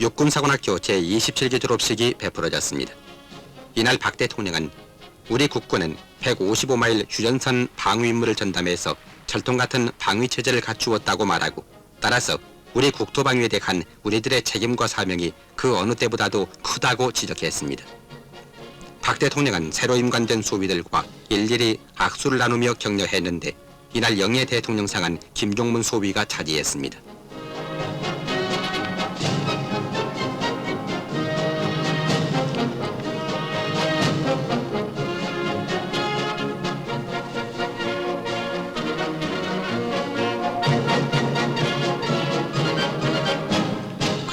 육군사관학교 제27기 졸업식이 베풀어졌습니다. 이날 박 대통령은 우리 국군은 155마일 휴전선 방위 임무를 전담해서 철통 같은 방위 체제를 갖추었다고 말하고 따라서 우리 국토 방위에 대한 우리들의 책임과 사명이 그 어느 때보다도 크다고 지적했습니다. 박 대통령은 새로 임관된 소위들과 일일이 악수를 나누며 격려했는데 이날 영예 대통령상은 김종문 소위가 차지했습니다.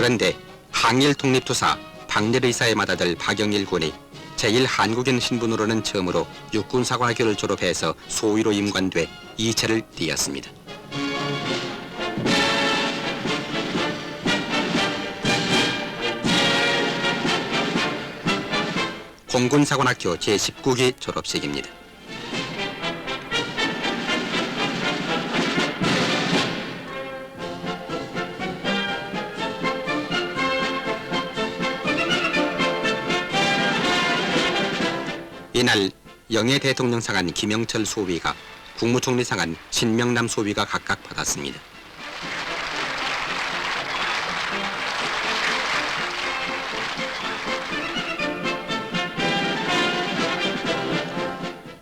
그런데 항일 독립투사 박렬의사의 맏아들 박영일 군이 제1한국인 신분으로는 처음으로 육군사관학교를 졸업해서 소위로 임관돼 이체를 띄었습니다. 공군사관학교 제19기 졸업식입니다. 이날 영예 대통령 상한 김영철 소위가 국무총리 상한 신명남 소위가 각각 받았습니다.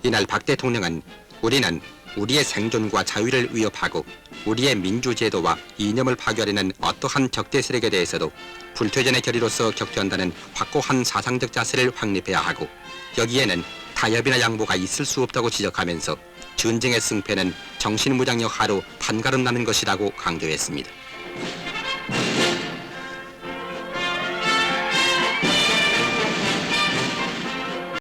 이날 박 대통령은 우리는 우리의 생존과 자유를 위협하고 우리의 민주제도와 이념을 파괴하려는 어떠한 적대 세력에 대해서도 불퇴전의 결의로서 격퇴한다는 확고한 사상적 자세를 확립해야 하고 여기에는 타협이나 양보가 있을 수 없다고 지적하면서 전쟁의 승패는 정신무장력 하루 판가름 나는 것이라고 강조했습니다.